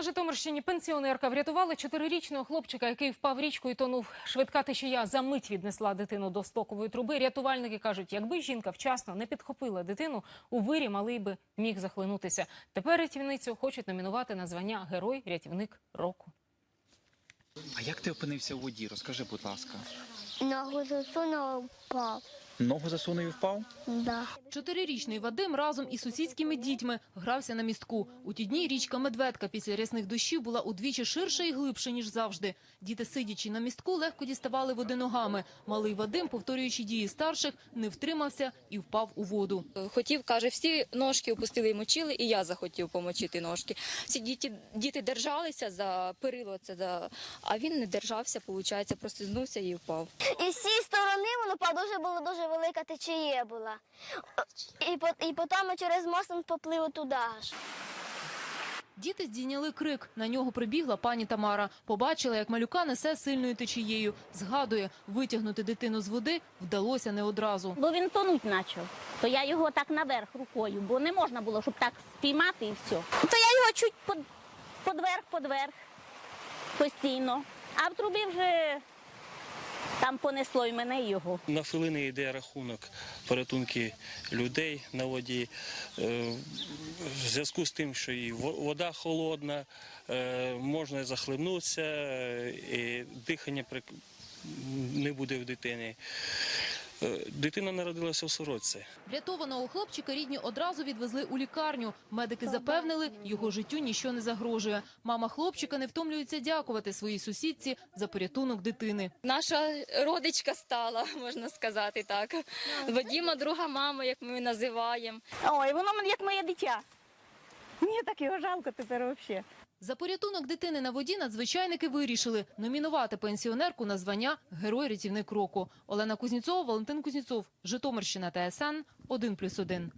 На Житомирщині пенсіонерка врятувала чотирирічного хлопчика, який впав в річку і тонув. Швидка течія за мить віднесла дитину до стокової труби. Рятувальники кажуть, якби жінка вчасно не підхопила дитину, у вирі малий би міг захлинутися. Тепер рятівницю хочуть номінувати на звання Герой-рятівник року. А як ти опинився у воді? Розкажи, будь ласка. Ногу засунула, впав. Ногу засунув і впав? Да. Чотирирічний Вадим разом із сусідськими дітьми грався на містку. У ті дні річка Медведка після рясних дощів була удвічі ширша і глибша, ніж завжди. Діти, сидячи на містку, легко діставали води ногами. Малий Вадим, повторюючи дії старших, не втримався і впав у воду. Хотів, каже, всі ножки опустили і мочили, і я захотів помочити ножки. Всі діти, діти держалися за перило, це за... а він не держався, виходить, прослизнувся і впав. І з цієї сторони воно впав, дуже була дуже велика течія була. І, по- і потім через мост він поплив туди аж. Діти здійняли крик. На нього прибігла пані Тамара. Побачила, як малюка несе сильною течією. Згадує, витягнути дитину з води вдалося не одразу. бо він тонуть почав. То я його так наверх рукою, бо не можна було, щоб так спіймати і все. То я його чуть под, подверх, подверх постійно. А в трубі вже там понесло і мене його. На хвилини йде рахунок порятунки людей на воді. Е, В зв'язку з тим, що і вода холодна, е, можна захлинутися, е, і дихання не буде в дитини. Е, Дитина народилася в сорочці. Врятованого хлопчика рідні одразу відвезли у лікарню. Медики запевнили, його життю ніщо не загрожує. Мама хлопчика не втомлюється дякувати своїй сусідці за порятунок дитини. Наша родичка стала, можна сказати так. Вадіма, друга мама, як ми називаємо. Ой, воно як моє дитя. Мені так його жалко тепер взагалі. За порятунок дитини на воді надзвичайники вирішили номінувати пенсіонерку на звання Герой-рятівник року. Олена Кузніцова, Валентин Кузніцов, Житомирщина, ТСН 1+,1.